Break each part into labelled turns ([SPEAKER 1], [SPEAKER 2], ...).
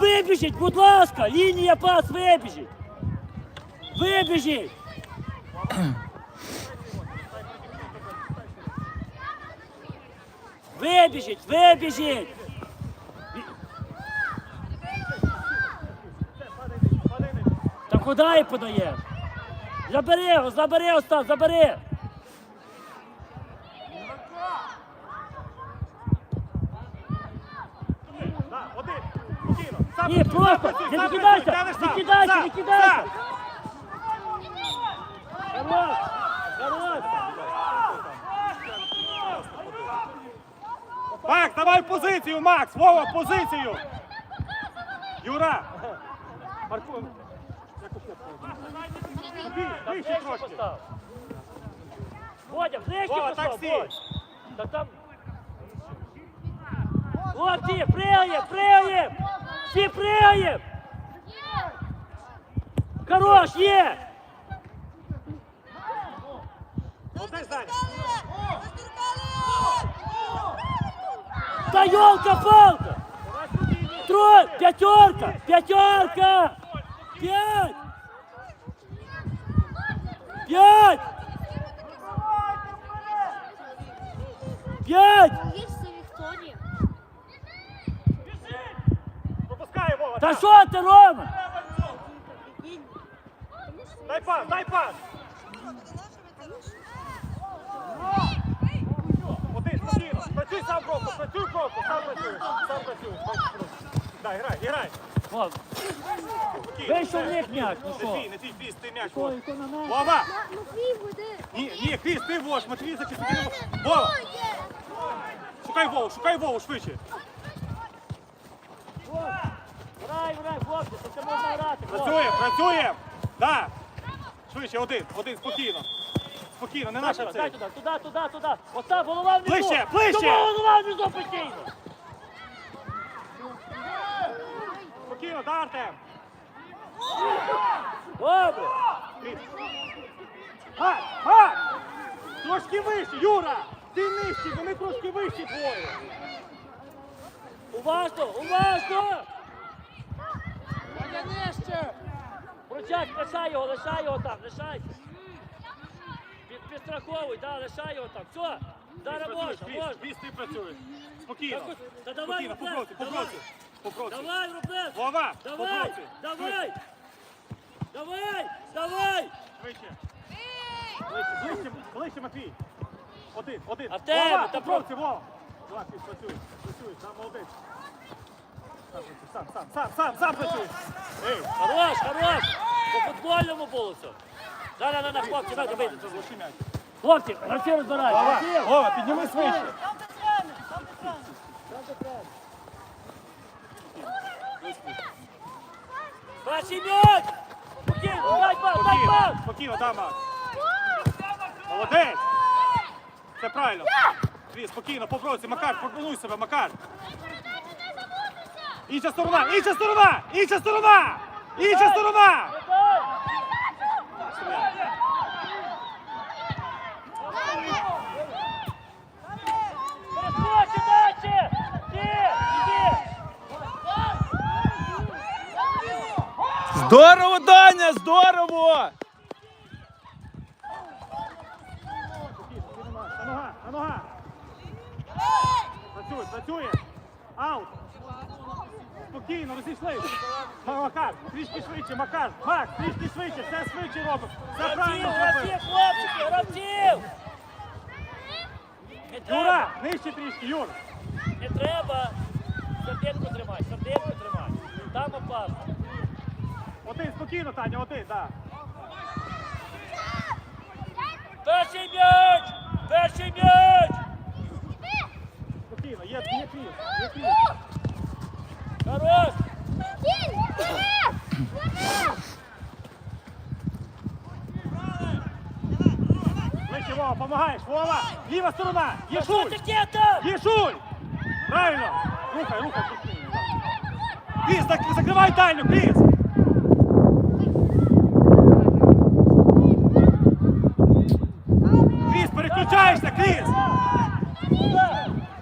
[SPEAKER 1] Вибіжіть, будь ласка, лінія пас, вибіжіть. Вибіжіть. Вибіжіть, вибіжіть. Та куди подаєш? Забери його, забери Остап, забери.
[SPEAKER 2] Да, один. Спокійно. Сам
[SPEAKER 1] Ні, просто, не викидайся, не кидайся, не кидайся. Хорош, хорош.
[SPEAKER 2] Макс, давай позицію, Макс! Вова, позицію! Юра! Марку...
[SPEAKER 1] Та
[SPEAKER 2] Вище трошки.
[SPEAKER 1] Водя, ближче
[SPEAKER 2] Вова,
[SPEAKER 1] постав,
[SPEAKER 2] так.
[SPEAKER 1] Там... Хлопці, пригаємо, пригаємо! Всі пригаємо! Хорош, є!
[SPEAKER 2] Одне здання.
[SPEAKER 1] Та йолка палка! Трой, п'ятерка, п'ятерка! П'ять! П'ять! П'ять! Та що ти, Рома?
[SPEAKER 2] Дай пас, дай пас! Один, спокійно. Працюй сам просто, працюй просто, сам працюй. Сам працюй. Дай, грай, грай.
[SPEAKER 1] Вийшов в них м'яч, ну
[SPEAKER 2] Не твій, не твій, Кріс, ти м'яч.
[SPEAKER 1] Що,
[SPEAKER 2] Вова. Вова!
[SPEAKER 3] Матвей буде.
[SPEAKER 2] Ні, ні, Кріс, ти вож, Матвій за Кисакіном. Вова! Шукай Вову, шукай Вову швидше.
[SPEAKER 1] Грай, грай, хлопці, то це можна грати. хлопці.
[SPEAKER 2] Працюємо, працюємо! Да! Швидше, один, один, спокійно. Спокійно, не наша
[SPEAKER 1] туди, дай туди, туди, туди, туди. Остап, голова внизу.
[SPEAKER 2] Ближче, ближче.
[SPEAKER 1] Чому голова внизу постійно?
[SPEAKER 2] Спокійно, да, Артем.
[SPEAKER 1] Добре.
[SPEAKER 2] Кріс. Га, га! Трошки вище, Юра! Ти нижчий, вони трошки вищі двоє.
[SPEAKER 1] Уважно, уважно. Прочак, лишай його, лишай його там, лишайся. Під, підстраховуй, да, лишай його там. Все, зараз можна, можна.
[SPEAKER 2] Кріс, ти працюєш. Спокійно.
[SPEAKER 1] Та, давай,
[SPEAKER 2] Спокійно, попроси,
[SPEAKER 1] давай.
[SPEAKER 2] Попроси.
[SPEAKER 1] Давай, Рублес.
[SPEAKER 2] Вова,
[SPEAKER 1] Давай,
[SPEAKER 2] попроси.
[SPEAKER 1] давай. Давай, давай.
[SPEAKER 2] Швидше. Ближче, ближче, Матвій. Один, один.
[SPEAKER 1] Артем,
[SPEAKER 2] Вова,
[SPEAKER 1] та
[SPEAKER 2] Вова. Давай, Кріс, працюй. Сам. Сам, сам, сам, сам, сам, сам працюй. Ей,
[SPEAKER 1] Хорош, хорош. По футбольному було все. Зараз на, на, хлопці, давайте вийдемо. Хлопці, гравці розбирають.
[SPEAKER 2] Вова,
[SPEAKER 1] гравці.
[SPEAKER 2] Вова, піднімись вище.
[SPEAKER 1] Перший м'яч. Спокійно, дай пас, дай пас.
[SPEAKER 2] спокійно, да, Макс. Молодець. Це правильно. Кріс, спокійно, попроси, Макар, пропонуй себе, Макар. Інша сторона, інша сторона, інша сторона, інша сторона.
[SPEAKER 4] Здорово, Даня, здорово!
[SPEAKER 2] Нога, нога. Працює, працює. Аут. Спокійно, розійшлися. Макар, трішки швидше, Макар. Макс, трішки швидше, все швидше робимо. Все правильно зробив.
[SPEAKER 1] хлопчики, гравців. Не треба,
[SPEAKER 2] Юра, нижче трішки, Юр.
[SPEAKER 1] не треба. Сердечко тримай, сердечко тримай. Там опасно.
[SPEAKER 2] Один, спокійно, Таня, один, так.
[SPEAKER 1] Перший м'яч! Перший м'яч!
[SPEAKER 2] Спокійно, є, є кріс, є кріс.
[SPEAKER 1] Хорош!
[SPEAKER 2] Вище, Вова. Ліва сторона,
[SPEAKER 1] там?
[SPEAKER 2] Єшуль. Правильно. Рухай, рухай. Крис, закрывай закривай дальню, Кріс. Кріс, переключаєшся, Кріс.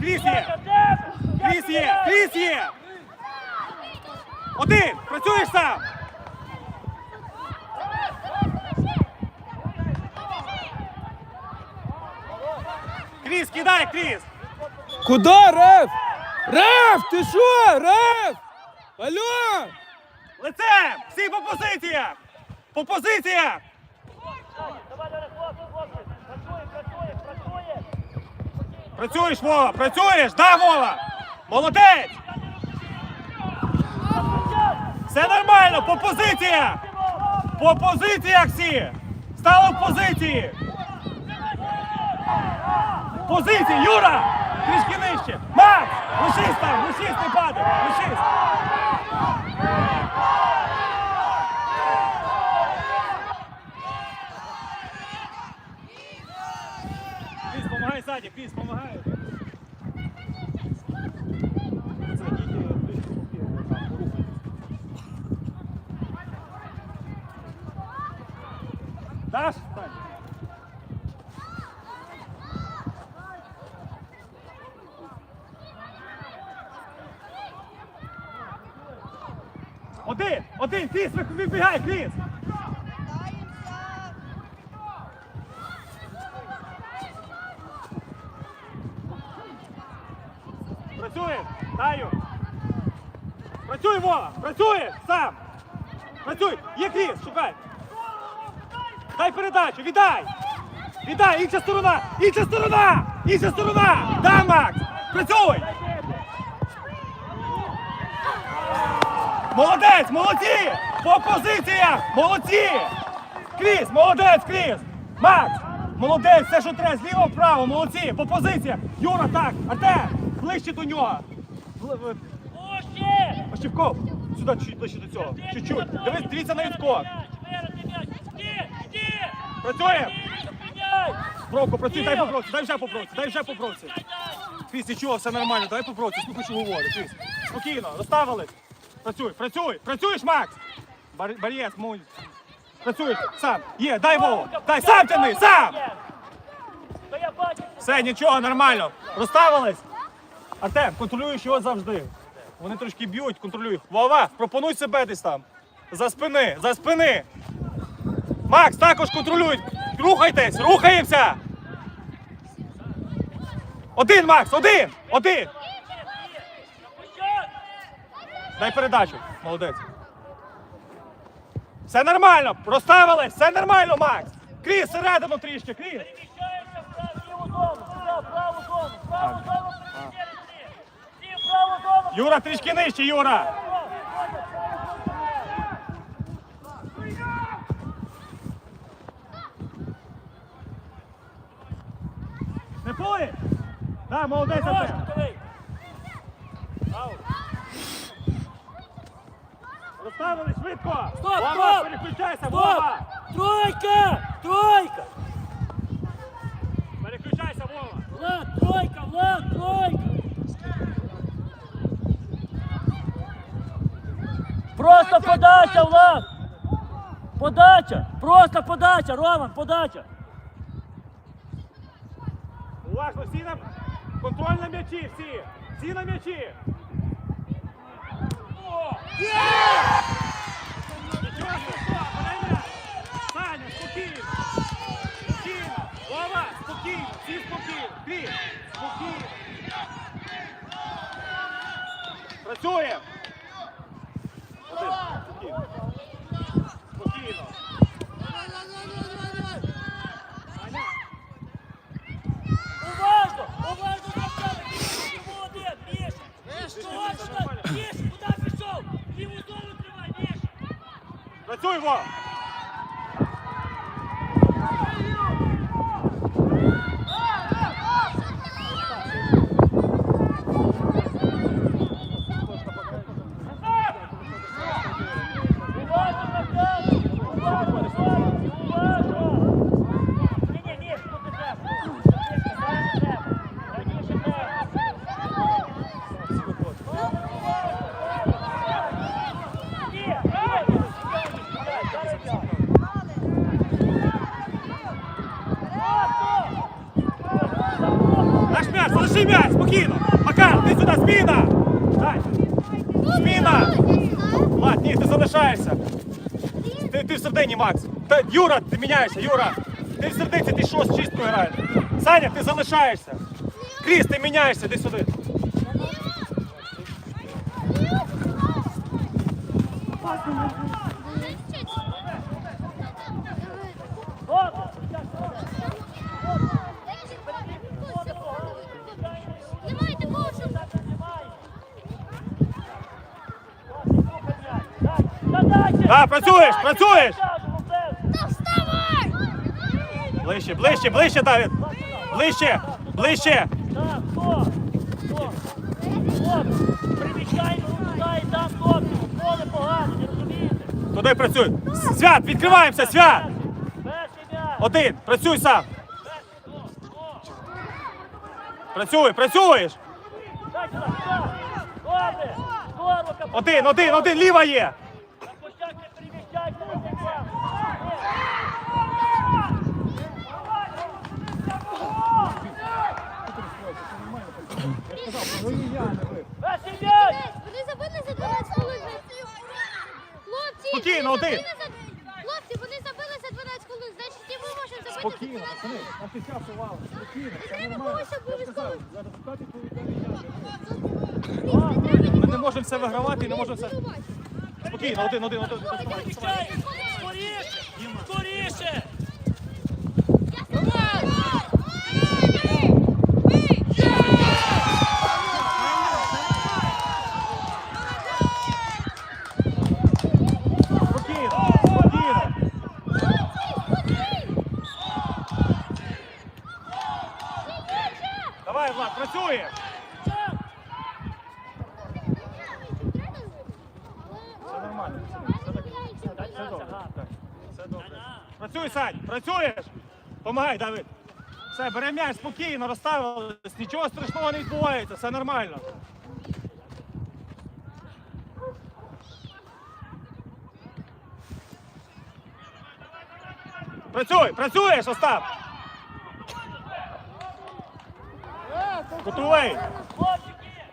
[SPEAKER 2] Кріс є,
[SPEAKER 1] Де?
[SPEAKER 2] Кріс є, Кріс є. Один! Працюєш сам! Кидай, Кріс!
[SPEAKER 4] Куда, Реф? Реф, ти що? Реф? Алло!
[SPEAKER 2] Лицем! Всі по позиціях! По позиціях!
[SPEAKER 1] Давай, давай.
[SPEAKER 2] Працюєш, Вова! Працюєш! Да, Вова! Молодець! Все нормально! По позиціях! По позиціях всі! Стали в позиції! Позиції, Юра! Трішки нижче! Макс! Лишись там! Лишись, не падай! Лишись! Кріс, помагай ззаді, Кріс, помагай! Даш? Стань. Один! Один! Кріс, ви- вибігай, Кріс! Працює! Даю! Працюй, Вова! Працює! Сам! Працюй! Є Кріс, шукай! Дай передачу, віддай! Віддай! Інша сторона! Інша сторона! Інша сторона! Да, Макс! Працюй! Молодець! Молодці! По позиціях! Молодці! Кріс! Молодець, Кріс! Макс! Молодець! Все, що треба! Зліво вправо! Молодці! По позиціях! Юра, так! Артем! Ближче до нього! Бл- в- Сюди чуть ближче до цього. Чуть-чуть. Дивись, дивіться на
[SPEAKER 1] іди!
[SPEAKER 2] Працює! Бровко, працюй, дай попробуй, дай вже попробуй, дай вже
[SPEAKER 1] дай!
[SPEAKER 2] Кріс, нічого, все нормально, давай попробуй, слухай, що. Кріс, спокійно, розставили. Працюй, працюй, працюєш, Макс. Бар, бар'єс, мой. Працюєш, сам. Є, дай Вову, дай, сам тяни, сам. Все, нічого, нормально. Розставились. Артем, контролюєш його завжди. Вони трошки б'ють, контролюй. Вова, пропонуй себе десь там. За спини, за спини. Макс, також контролюй. Рухайтесь, рухаємося. Один, Макс, один, один. Дай передачу. Молодець. Все нормально, розставились, все нормально, Макс. Кріс, всередину трішки, Кріс.
[SPEAKER 1] В ліву зону, в праву зону, в праву зону, переміщаємося всі. В праву зону.
[SPEAKER 2] Юра, трішки нижче, Юра. Не поле? Да, молодець,
[SPEAKER 1] Хорош,
[SPEAKER 2] Розставили швидко.
[SPEAKER 1] Стоп, стоп.
[SPEAKER 2] переключайся! Вова.
[SPEAKER 1] Тройка! Тройка!
[SPEAKER 2] Переключайся, Вова.
[SPEAKER 1] Влад, тройка, Влад, тройка! Просто подача, Влад! Подача! Просто подача, Роман, подача!
[SPEAKER 2] Уважно, всі на контроль на м'ячі, всі. Всі на м'ячі. Нічого страшного, подай м'яч. Саня, спокійно. Спокійно. Вова, спокійно. Всі спокійно. Кріс, спокійно. Працює. середині, Макс. Та, Юра, ти міняєшся, Юра. Ти в середині, ти шост, чистку граєш. Саня, ти залишаєшся. Кріс, ти міняєшся, іди сюди.
[SPEAKER 1] Добре.
[SPEAKER 3] Немає такого, що
[SPEAKER 2] Так, працюєш, працюєш. Ближче, ближче, ближче, Давід. Ближче, ближче.
[SPEAKER 1] Так, хто? Хто? Приміщай туди там хлопці. Поле погано, не розумієте?
[SPEAKER 2] Туди працюй. Свят, відкриваємося, свят.
[SPEAKER 1] Перший м'яч.
[SPEAKER 2] Один, працюй сам. Працюй, працюєш. Один, один, один, ліва є.
[SPEAKER 1] На площадь не переміщайся на цей план. Перший м'яч.
[SPEAKER 3] Вони забили за 12 хвилин. Хлопці,
[SPEAKER 2] Спокійно,
[SPEAKER 3] вони
[SPEAKER 2] один.
[SPEAKER 3] забили за- Хлопці, вони забили за 12 хвилин, значить і ми можемо забити
[SPEAKER 2] Спокійно,
[SPEAKER 3] за 12
[SPEAKER 2] пацани,
[SPEAKER 3] хвилин.
[SPEAKER 2] нам під час увагу. Спокійно,
[SPEAKER 3] Не
[SPEAKER 2] це
[SPEAKER 3] треба
[SPEAKER 2] нормально.
[SPEAKER 3] когось обов'язково.
[SPEAKER 2] За результати відповідальний я.
[SPEAKER 3] Кріс, не треба
[SPEAKER 2] Ми не
[SPEAKER 3] нікого.
[SPEAKER 2] можемо все вигравати і не можемо все. Спокійно, один, один, один.
[SPEAKER 1] Переміщай. Скоріше. Скоріше.
[SPEAKER 2] Спокійно, спокійно. Давай, Влад, працює. Все нормально. Все так. Все добре. Так, Все добре. Працюй, Сань, працюєш. Помагай, Давид. Все, бере м'яч спокійно, розставились. Нічого страшного не відбувається, все нормально. Працюй, працюєш, Остап. Готовий.
[SPEAKER 1] Хлопчики.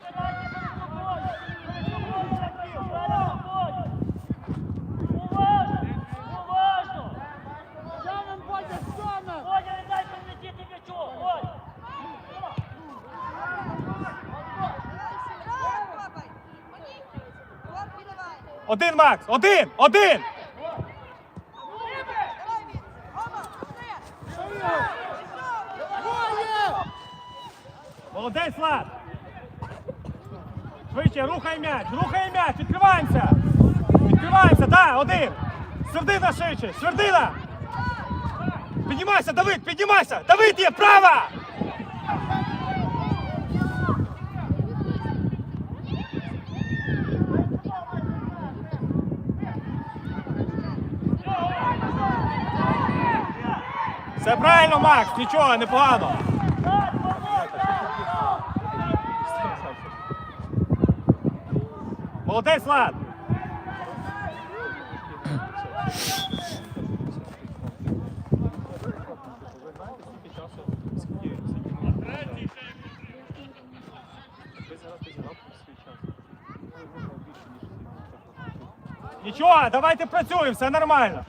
[SPEAKER 1] Збирайте перед собою. Перед собою, Сергій, перед собою. Уважно. Уважно. Водя, не дай прилетіти м'ячу. Водя.
[SPEAKER 2] Один, Макс, один, один. Молодець, Влад. Швидше, рухай м'яч, рухай м'яч, відкриваємося. Відкриваємося, так, один. Свердина швидше, свердина. Піднімайся, Давид, піднімайся. Давид є, права. Все правильно, Макс, нічого, непогано. Молодець, Влад. Нічого, давайте працюємо, все нормально.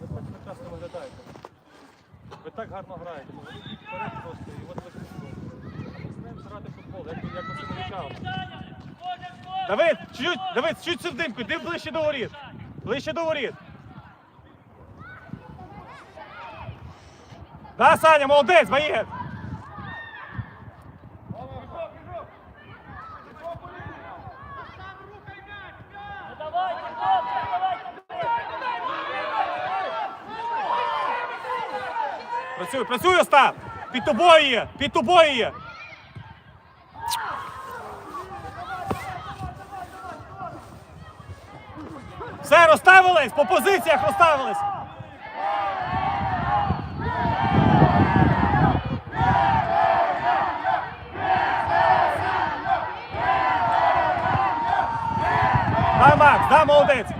[SPEAKER 2] Ви так прекрасно виглядаєте. Ви так гарно граєте. Ви вперед просто і от ви Починаємо грати футбол, як, як ви це навчали. Давид, чуть, Давид, чуть сердинку, йди ближче до воріт. Ближче до воріт. Да, Саня, молодець, боєць. Працюй, Остап! Під тобою є! Під тобою є! Все, розставились! По позиціях розставились! Давай, Макс, да, молодець.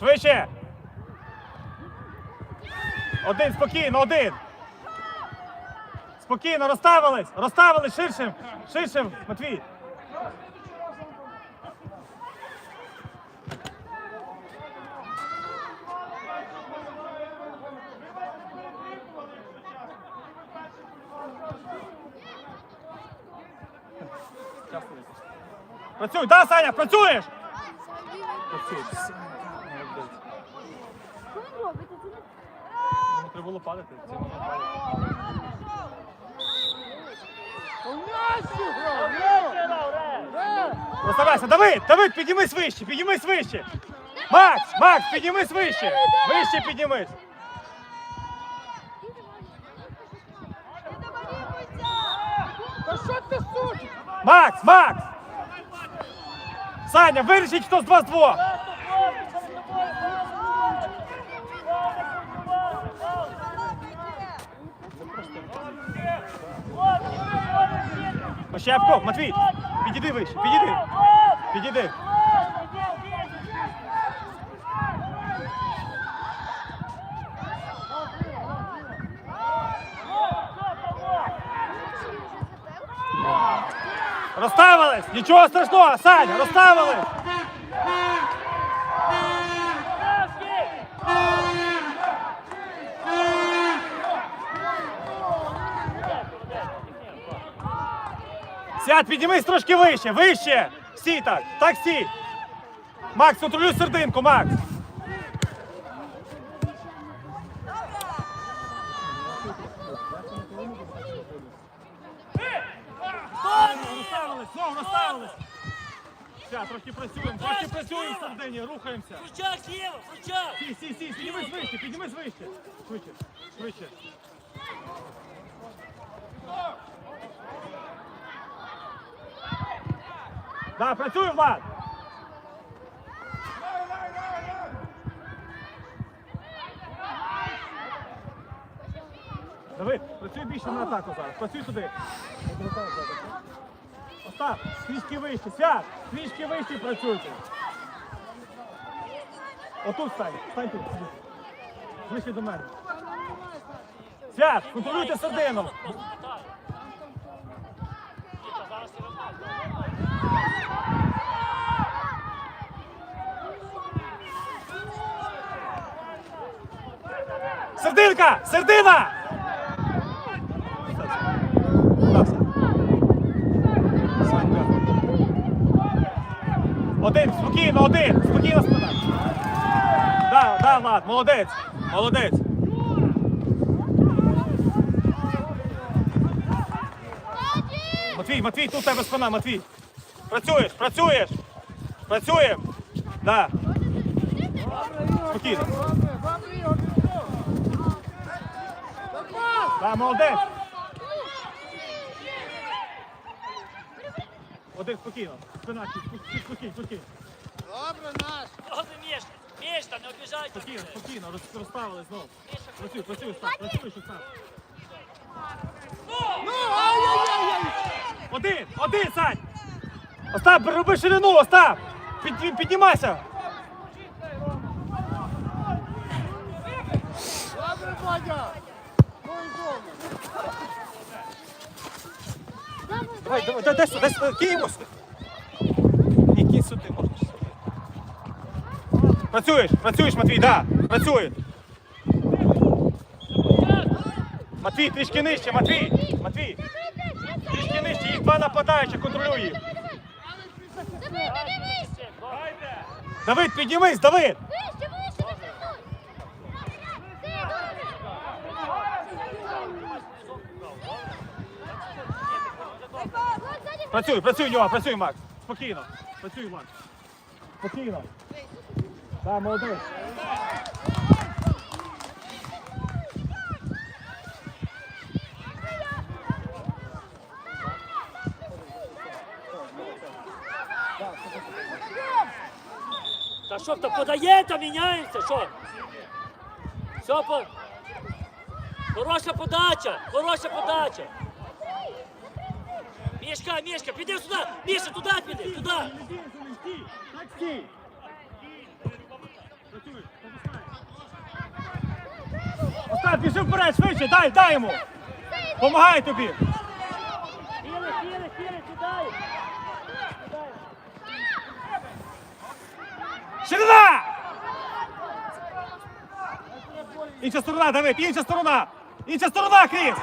[SPEAKER 2] Швидше. Один, спокійно, один. Спокійно, розставились, розставились ширшим, ширшим, Матвій. Працюй, да, Саня, працюєш? Працюєш. треба було падати. Це йому не падає. Розставайся, Давид, Давид, піднімись вище, піднімись вище. Макс, Макс, піднімись вище. Вище піднімись.
[SPEAKER 3] Та що ти суть?
[SPEAKER 2] Макс, Макс! Саня, вирішіть, хто з вас двох. Ощепков, Матвій, підійди вище, підійди. Підійди. Розставились! Нічого страшного, Саня, розставились! Сядь, піднімись трошки вище, вище! Сій так, так сій! Макс, контролюй сердинку, Макс! Розставились, знову розставились! Все, трошки працюємо, трошки працюємо в середині, рухаємося.
[SPEAKER 1] Кручак, Єва, кручак!
[SPEAKER 2] Сі, сі, сі, піднімись вище, піднімись вище. Швидше, швидше. Да, працюй, Влад. Давид, працюй більше на атаку зараз. Працюй туди. Остап, трішки вище. Свят, трішки вище працюйте. Отут стань, стань тут. Ближче до мене. Свят, контролюйте сердину. Сердинка! Сердина! Один, спокійно, один, спокійно спина. Да, да, Влад, молодець, молодець. Матвій, Матвій, тут тебе спина, Матвій. Працюєш, працюєш. Працюємо. Да. Спокійно. Да, молодець. Один, спокійно. Спина, спокійно, спокійно.
[SPEAKER 1] Кого ти мєш? Мєш там, не обіжайте.
[SPEAKER 2] Спокійно, спокійно, роз- розставили знову. Працюй, працюй, Остап, працюй, Остап. Один, один, Сань! Остап, роби ширину, Остап! Під, піднімайся! Давай, давай, дай, дай, сюди, дай, сюди, кинь його сюди. Ні, кинь сюди, можна. Працюєш, працюєш, Матвій, да, працює. Матвій, трішки нижче, Матвій, Матвій, трішки нижче, їх два нападаючі, контролюй їх.
[SPEAKER 3] Давид, вище!
[SPEAKER 2] Давид, піднімись, Давид!
[SPEAKER 3] Вище, вище, не добре!
[SPEAKER 2] Працюй, працюй, Нього, працюй, Макс. Спокійно, працюй, Макс. Спокійно. Так, молодець.
[SPEAKER 1] Що хто подає, то міняється, що? Все, по... Хороша подача, хороша подача. Мішка, Мішка, піди сюди, Міша, туди піди, туди.
[SPEAKER 2] Остап, біжи вперед, швидше, дай, дай йому. Помагай тобі. Інша сторона, Давид, інша сторона! Інша сторона, Кріс!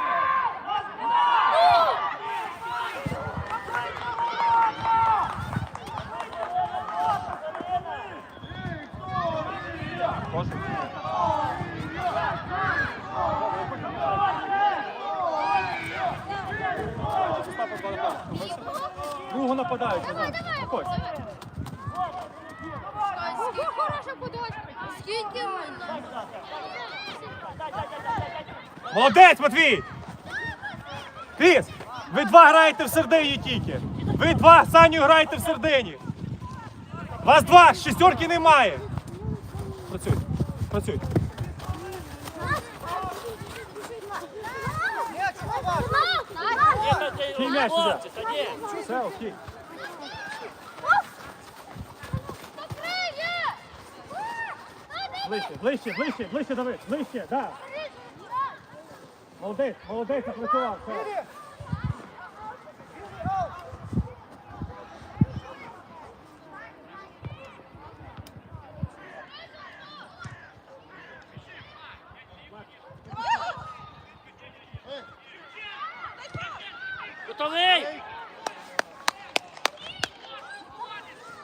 [SPEAKER 2] Другу нападають.
[SPEAKER 3] Давай, давай,
[SPEAKER 2] Виходь.
[SPEAKER 3] Скільки хороша подача. Скільки вона?
[SPEAKER 2] Молодець, Матвій! Кріс, ви два граєте в середині тільки. Ви два Саню граєте в середині. Вас два, шістерки немає. Працюйте, працюйте. Ближче, ближче, ближче, ближче, Давид, ближче, да. Молодець, молодець, запрацював. Все.
[SPEAKER 1] Готовий?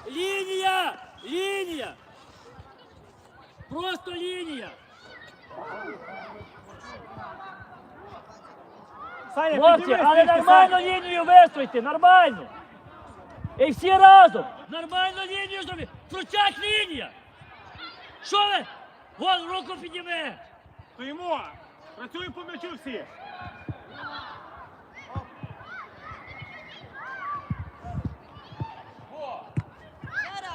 [SPEAKER 1] Лінія! Лінія! Просто лінія!
[SPEAKER 2] Саня,
[SPEAKER 1] Хлопці,
[SPEAKER 2] підійми
[SPEAKER 1] але нормально лінію вистройте, нормально! І всі разом! Нормально лінію зробіть! Протяг лінія! Що ви? Вон руку підніми!
[SPEAKER 2] Стоїмо! Працюємо по м'ячу всі!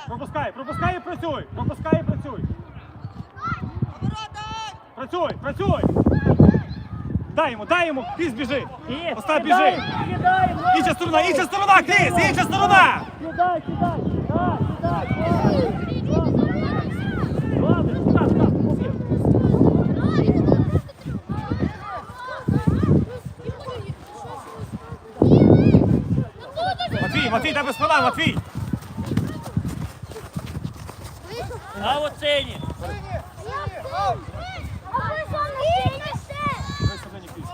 [SPEAKER 2] Пропускай, пропускай і працюй! Пропускай і працюй! Працюй, працюй! Дай йому, дай йому! Кріс біжи! Остап біжи!
[SPEAKER 1] Кидай,
[SPEAKER 2] Інша сторона, інша сторона, Кріс! Інша сторона!
[SPEAKER 1] Кидай, кидай! Кидай!
[SPEAKER 2] Матвій, Матвій, тебе спина, Матвій!
[SPEAKER 1] А оцені!
[SPEAKER 2] Висадені Кріс.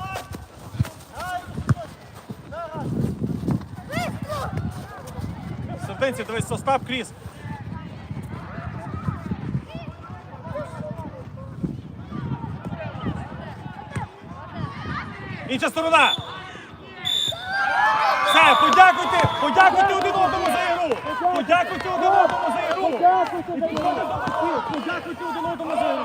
[SPEAKER 2] Серденці, дивись, Остап, Кріс. Інша сторона. Все, подякуйте, подякуйте один одному за ігру. Подякуйте один одному за ігру. Подякуйте один одному за ігру.